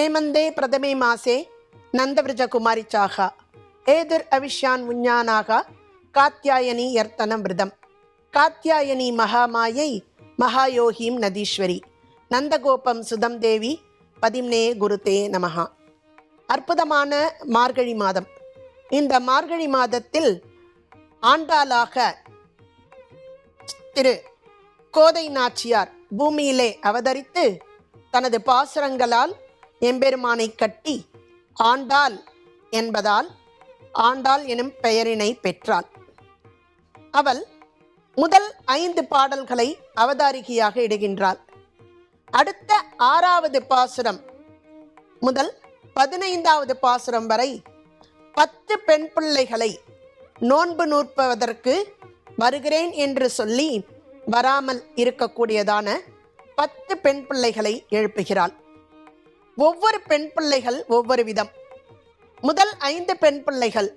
ஹேமந்தே பிரதமே மாசே நந்தவிரஜகுமாரிச்சாகா. ஏதிர் அவிஷ்யான் உஞ்ஞானாகா காத்தியாயனி எர்த்தனம் விரதம் காத்தியாயனி மகாமாயை மகாயோகிம் நதீஸ்வரி. நந்தகோபம் சுதம் தேவி பதிம்னே குருதே நமகா அற்புதமான மார்கழி மாதம். இந்த மார்கழி மாதத்தில் ஆண்டாளாக திரு கோதை நாச்சியார் பூமியிலே அவதரித்து தனது பாசுரங்களால் எம்பெருமானை கட்டி ஆண்டாள் என்பதால் ஆண்டாள் எனும் பெயரினை பெற்றாள். அவள் முதல் ஐந்து பாடல்களை அவதாரிகையாக இடுகின்றாள். அடுத்த ஆறாவது பாசுரம் முதல் பதினைந்தாவது பாசுரம் வரை பத்து பெண் பிள்ளைகளை நோன்பு நூற்பதற்கு வருகிறேன் என்று சொல்லி வராமல் இருக்கக்கூடியதான பத்து பெண் பிள்ளைகளை எழுப்புகிறாள். ஒவ்வொரு பெண் பிள்ளைகள் ஒவ்வொரு விதம். முதல் ஐந்து பெண் பிள்ளைகள்.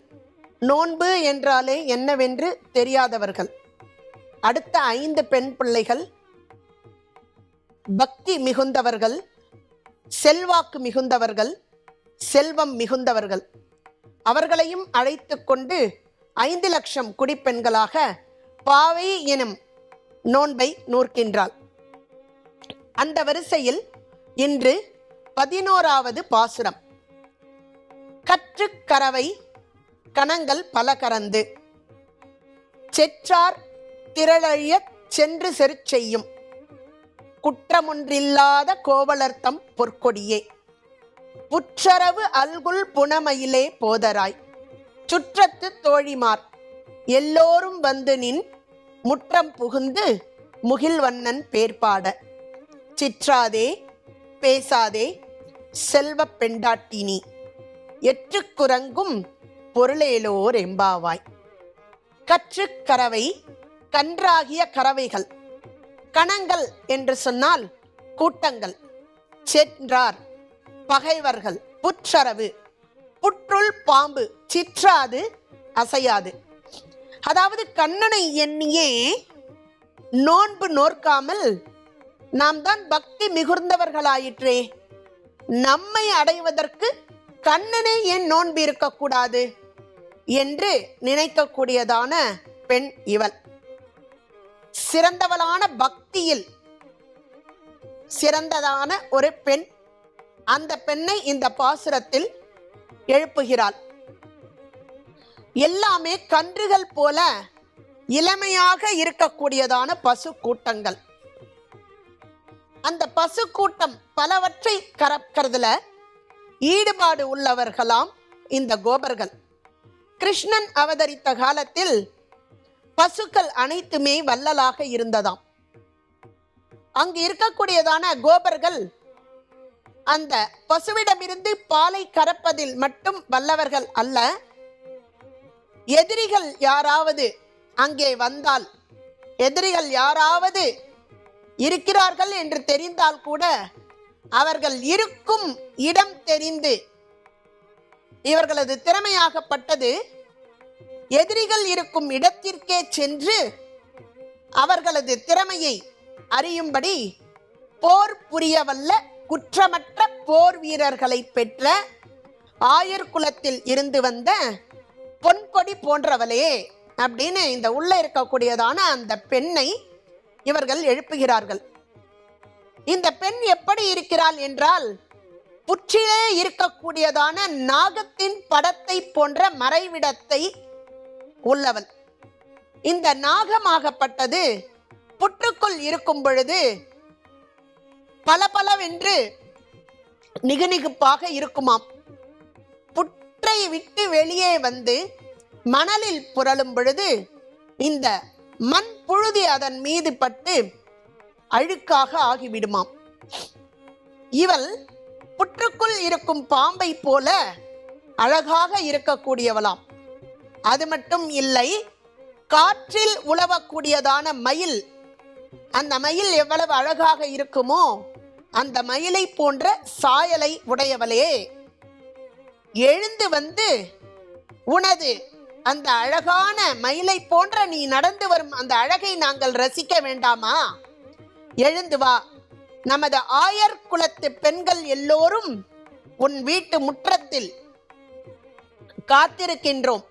நோன்பு என்றாலே என்னவென்று தெரியாதவர்கள். அடுத்த ஐந்து பெண் பிள்ளைகள். பக்தி மிகுந்தவர்கள். செல்வாக்கு மிகுந்தவர்கள். செல்வம் மிகுந்தவர்கள். அவர்களையும் அழைத்து கொண்டு ஐந்து லட்சம் குடிப்பெண்களாக பாவை எனும் நோன்பை நூற்கின்றாள். அந்த வரிசையில் இன்று பதினோராவது பாசுரம். கற்றுக்கரவை கணங்கள் பல கறந்து. செற்றார் திரளழியச் சென்று செருச் செய்யும். குற்றமொன்றில்லாத கோவலர்த்தம் பொற்கொடியே. புற்றரவு அல்குல் புனமயிலே போதராய். சுற்றத்து தோழிமார் எல்லோரும் வந்து நின் முற்றம் புகுந்து முகில்வண்ணன் பேர்பாட. சிற்றாதே பேசாதே செல்வப் பெண்டாட்டினி எற்றுக்குரங்கும் பொருளேலோர் எம்பாவாய். கற்றுக்கறவை கன்றாகிய கறவைகள் கணங்கள் என்று சொன்னால் கூட்டங்கள் சென்றார் பகைவர்கள் புற்றரவு புற்றுள் பாம்பு சிற்றாது அசையாது. அதாவது கண்ணனை எண்ணியே நோன்பு நோற்காமல் நாம் தான் பக்தி மிகுந்தவர்களாயிற்றே நம்மை அடைவதற்கு கண்ணனே ஏன் நோன்பு இருக்கக்கூடாது என்று நினைக்கக்கூடியதான பெண் இவள். சிறந்தவளான பக்தியில் சிறந்ததான ஒரு பெண் அந்த பெண்ணை இந்த பாசுரத்தில் எழுப்புகிறாள். எல்லாமே கன்றுகள் போல இளமையாக இருக்கக்கூடியதான பசு கூட்டங்கள் அந்த பசு கூட்டம் பலவற்றை கறக்கிறதுல ஈடுபாடு உள்ளவர்களாம் இந்த கோபர்கள். கிருஷ்ணன் அவதரித்த காலத்தில் பசுக்கள் அனைத்துமே வள்ளலாக இருந்ததாம். அங்கு இருக்கக்கூடியதான கோபர்கள் அந்த பசுவிடமிருந்து பாலை கறப்பதில் மட்டும் வல்லவர்கள் அல்ல. எதிரிகள் யாராவது அங்கே வந்தால் எதிரிகள் யாராவது இருக்கிறார்கள் என்று தெரிந்தால் கூட அவர்கள் இருக்கும் இடம் தெரிந்து இவர்களது திறமையாகப்பட்டது. எதிரிகள் இருக்கும் இடத்திற்கே சென்று அவர்களது திறமையை அறியும்படி போர் புரியவல்ல குற்றமற்ற போர் வீரர்களை பெற்ற ஆயர் குலத்தில் இருந்து வந்த பொன்கொடி போன்றவளே அப்படின்னு இந்த உள்ள இருக்கக்கூடியதான அந்த பெண்ணை இவர்கள் எழுப்புகிறார்கள். இந்த பெண் எப்படி இருக்கிறாள் என்றால் புற்றிலே இருக்கக்கூடியதான நாகத்தின் படத்தை போன்ற மறைவிடத்தை உள்ளவள். இந்த நாகமாகப்பட்டது புற்றுக்குள் இருக்கும் பொழுது பளபளவென்று நிகுநிகுப்பாக இருக்குமாம். புற்றை விட்டு வெளியே வந்து மணலில் புரளும் பொழுது இந்த மண் புழுதி அதன் மீது பட்டு அழுக்காக ஆகிவிடுமாம். இவள் புற்றுக்குள் இருக்கும் பாம்பை போல அழகாக இருக்கக்கூடியவளாம். அது மட்டும் இல்லை காற்றில் உழவக்கூடியதான மயில். அந்த மயில் எவ்வளவு அழகாக இருக்குமோ அந்த மயிலை போன்ற சாயலை உடையவளே. எழுந்து வந்து உனது அந்த அழகான மயிலை போன்ற நீ நடந்து வரும் அந்த அழகை நாங்கள் ரசிக்க வேண்டாமா? எழுந்து வா. நமது ஆயர் குலத்து பெண்கள் எல்லோரும் உன் வீட்டு முற்றத்தில் காத்திருக்கின்றோம்.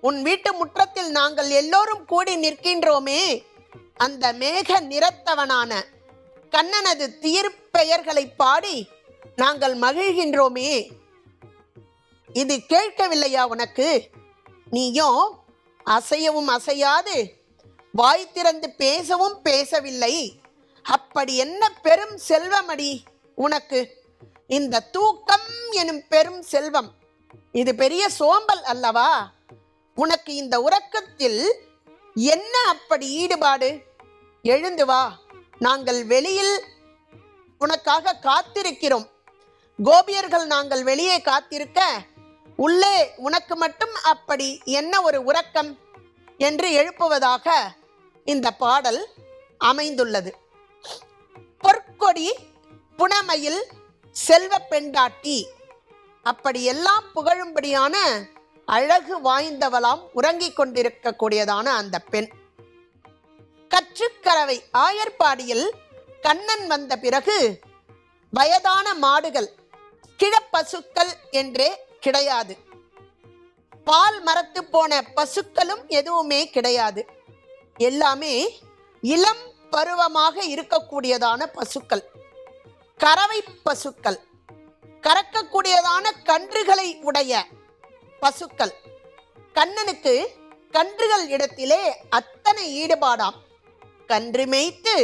உன் வீட்டு முற்றத்தில் நாங்கள் எல்லோரும் கூடி நிற்கின்றோமே. அந்த மேக நிறத்தவனான கண்ணனது தீர்ப்பெயர்களை பாடி நாங்கள் மகிழ்கின்றோமே. இது கேட்கவில்லையா உனக்கு? நீயும் அசையவும் அசையாது. வாய் திறந்து பேசவும் பேசவில்லை. அப்படி என்ன பெரும் செல்வமடி உனக்கு? இந்த தூக்கம் எனும் பெரும் செல்வம். இது பெரிய சோம்பல் அல்லவா? உனக்கு இந்த உறக்கத்தில் என்ன அப்படி ஈடுபாடு? எழுந்து வா. நாங்கள் வெளியில் உனக்காக காத்திருக்கிறோம். கோபியர்கள் நாங்கள் வெளியே காத்திருக்க உள்ளே உனக்கு மட்டும் அப்படி என்ன ஒரு உறக்கம்? என்று எழுப்புவதாக இந்த பாடல் அமைந்துள்ளது. பொற்கொடி புனமையில் செல்வ பெண்டாட்டி. அப்படியெல்லாம் புகழும்படியான அழகு வாய்ந்தவளாம் உறங்கிக் கொண்டிருக்கக்கூடியதான அந்த பெண். கற்றுக்கரவை ஆயர்பாடியில் கண்ணன் வந்த பிறகு வயதான மாடுகள் கிழப்பசுக்கள் என்றே கிடையாது. பால் மரத்து போன பசுக்களும் எதுவுமே கிடையாது. எல்லாமே இளம் பருவமாக இருக்கக்கூடியதான பசுக்கள். கறவை பசுக்கள். கறக்கக்கூடியதான கன்றுகளை உடைய பசுக்கள். கண்ணனுக்கு கன்றுகள் இடத்திலே அத்தனை ஈடுபாடாம். கன்று மேய்த்து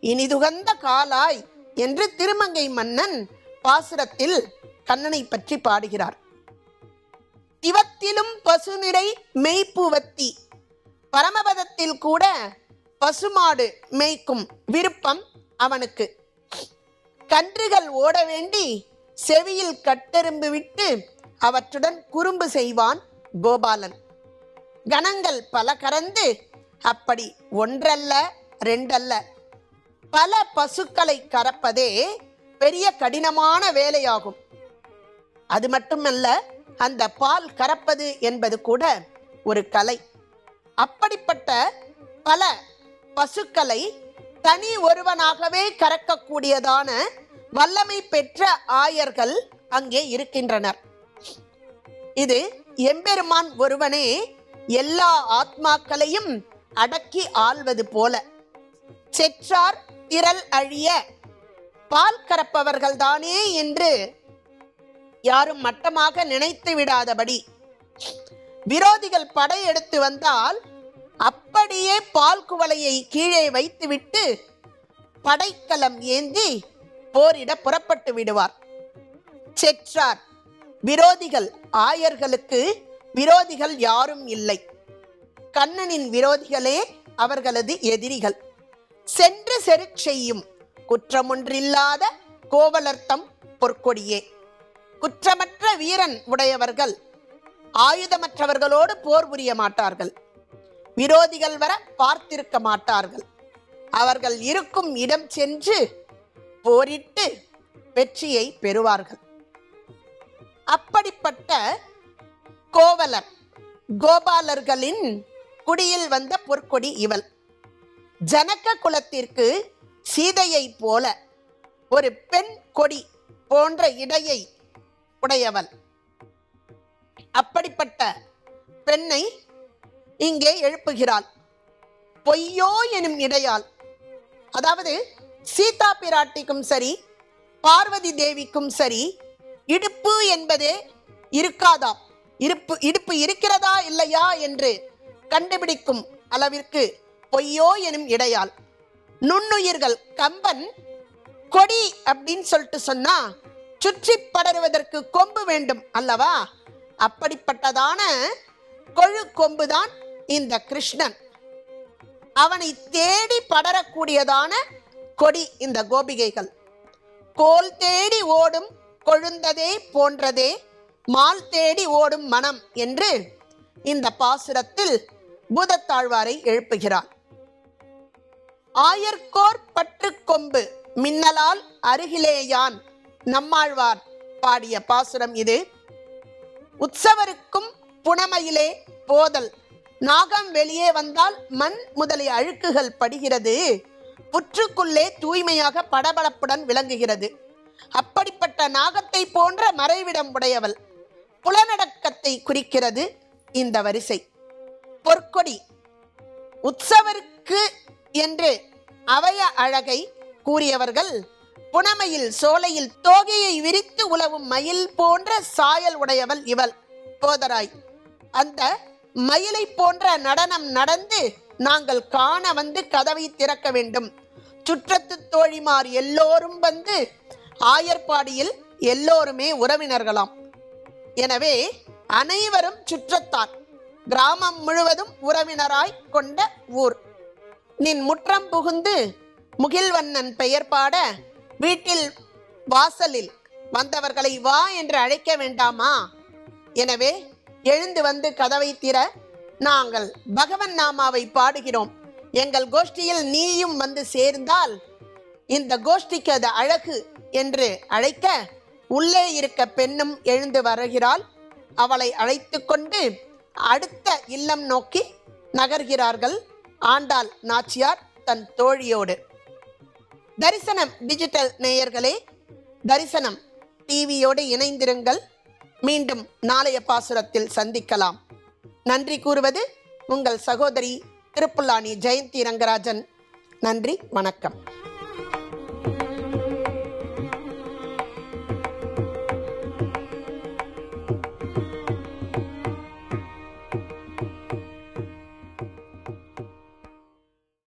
இனிதுகந்த காலாய் என்று திருமங்கை மன்னன் பாசுரத்தில் கண்ணனை பற்றி பாடுகிறார். திவத்திலும் பசுநிறை மெய்ப்புவத்தி. பரமபதத்தில் கூட பசுமாடு மேய்க்கும் விருப்பம் அவனுக்கு. கன்றுகள் ஓட வேண்டி செவியில் கட்டெரும்பு விட்டு அவற்றுடன் குறும்பு செய்வான் கோபாலன். கணங்கள் பல கறந்து அப்படி ஒன்றல்ல ரெண்டல்ல. பல பசுக்களை கறப்பதே பெரிய கடினமான வேலையாகும். அது மட்டுமல்ல அந்த பால் கறப்பது என்பது கூட ஒரு கலை. அப்படிப்பட்ட பல பசுக்களை தனி ஒருவனாகவே கறக்கக்கூடியதான வல்லமை பெற்ற ஆயர்கள் அங்கே இருக்கின்றனர். இது எம்பெருமான் ஒருவனே எல்லா ஆத்மாக்களையும் அடக்கி ஆள்வது போல. செற்றார் திரள் அழிய பால் கறப்பவர்கள்தானே என்று யாரும் மட்டமாக நினைத்து விடாதபடி. விரோதிகள் படையெடுத்து வந்தால் அப்படியே பால் குவளையை கீழே வைத்துவிட்டு படைக்கலம் ஏந்தி போரிட புறப்பட்டு விடுவார். செற்றார். விரோதிகள் ஆயர்களுக்கு விரோதிகள் யாரும் இல்லை. கண்ணனின் விரோதிகளே அவர்களது எதிரிகள். சென்று செருச் செய்யும் குற்றமொன்றில்லாத கோவலர்த்தம் பொற்கொடியே. குற்றமற்ற வீரன் உடையவர்கள். ஆயுதமற்றவர்களோடு போர் புரிய மாட்டார்கள். விரோதிகள் வர பார்த்திருக்க மாட்டார்கள். அவர்கள் இருக்கும் இடம் சென்று போரிட்டு வெற்றியை பெறுவார்கள். அப்படிப்பட்ட கோவலர் கோபாலர்களின் குடியில் வந்த பொற்கொடி இவள். ஜனக குலத்திற்கு சீதையை போல ஒரு பெண் கொடி போன்ற இடையை உடையவள் அப்படிப்பட்ட பெண்ணை இங்கே எழுப்புகிறாள். பொய்யோ எனும் இடையால் அதாவது சீதா பிராட்டிக்கும் சரி பார்வதி தேவிக்கும் சரி இடுப்பு என்பதே இருக்காதாம். இருப்பு இடுப்பு இருக்கிறதா இல்லையா என்று கண்டுபிடிக்கும் அளவிற்கு பொய்யோ எனும் இடையால். நுண்ணுயிர்கள் கம்பன் கொடி அப்படின்னு சொல்லிட்டு சொன்னா சுற்றி படருவதற்கு கொம்பு வேண்டும் அல்லவா? அப்படிப்பட்டதான கொழு கொம்புதான் இந்த கிருஷ்ணன். அவனை தேடி படரக்கூடியதான கொடி இந்த கோபிகைகள். கோல் தேடி ஓடும் கொழுந்ததே போன்றதே மால் தேடி ஓடும் மனம் என்று இந்த பாசுரத்தில் பூதத்தாழ்வாரை எழுப்புகிறார் ஆயர்கோர் பற்று கொம்பு மின்னலால் அருகிலேயான். நம்மாழ்வார் பாடிய பாசுரம் இது. உற்சவருக்கும் புனமையிலே போதல். நாகம் வெளியே வந்தால் மண் முதலிய அழுக்குகள் படுகிறது. புற்றுக்குள்ளே தூய்மையாக படபடப்புடன் விளங்குகிறது. அப்படிப்பட்ட நாகத்தை போன்ற மறைவிடம் உடையவள் புலனடக்கத்தை குறிக்கிறது இந்த வரிசை. பொற்கொடி. உற்சவருக்கு என்று அவய அழகை கூறியவர்கள் புனமையில் சோலையில் தோகையை விரித்து உலவும் மயில் போன்ற சாயல் உடையவள் இவள். போதராய் அந்த மயிலை போன்ற நடனம் நடந்து நாங்கள் காண வந்து கதவை திறக்க வேண்டும். சுற்றத்து தோழிமார் எல்லோரும் வந்து ஆயர்பாடியில் எல்லோருமே உறவினர்களாம். எனவே அனைவரும் சுற்றத்தார் கிராமம் முழுவதும் உறவினராய் கொண்ட ஊர். நின் முற்றம் புகுந்து முகில்வண்ணன் பெயர் பாட வீட்டில் வாசலில் வந்தவர்களை வா என்று அழைக்க வேண்டாமா? எனவே எழுந்து வந்து கதவை திற நாங்கள் பகவன் நாமாவை பாடுகிறோம். எங்கள் கோஷ்டியில் நீயும் வந்து சேர்ந்தால் இந்த கோஷ்டிக்கு அது அழகு என்று அழைக்க உள்ளே இருக்க பெண்ணும் எழுந்து வருகிறாள். அவளை அழைத்து கொண்டு அடுத்த இல்லம் நோக்கி நகர்கிறார்கள். ஆண்டாள் நாச்சியார் தன் தோழியோடு. தரிசனம் டிஜிட்டல் நேயர்களே தரிசனம் டிவியோடு இணைந்திருங்கள். மீண்டும் நாளைய பாசுரத்தில் சந்திக்கலாம். நன்றி கூறுவது உங்கள் சகோதரி திருப்புல்லானி ஜெயந்தி ரங்கராஜன். நன்றி வணக்கம்.